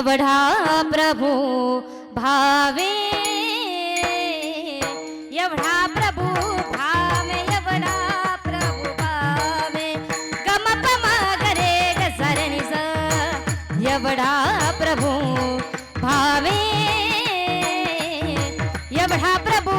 एवढा प्रभू भावे. एवढा प्रभू भावे एवढा प्रभू भावे. गमप मागरे गसरणीस एवढा प्रभू भावे. एवढा प्रभू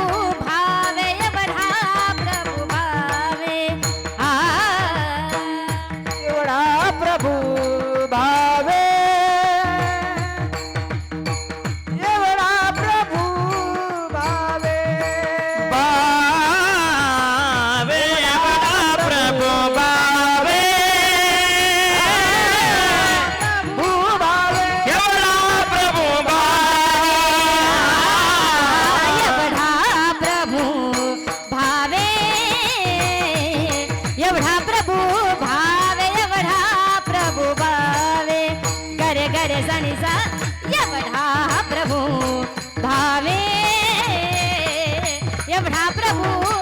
रजनीचा एवढा प्रभू. भावे. एवढा प्रभू.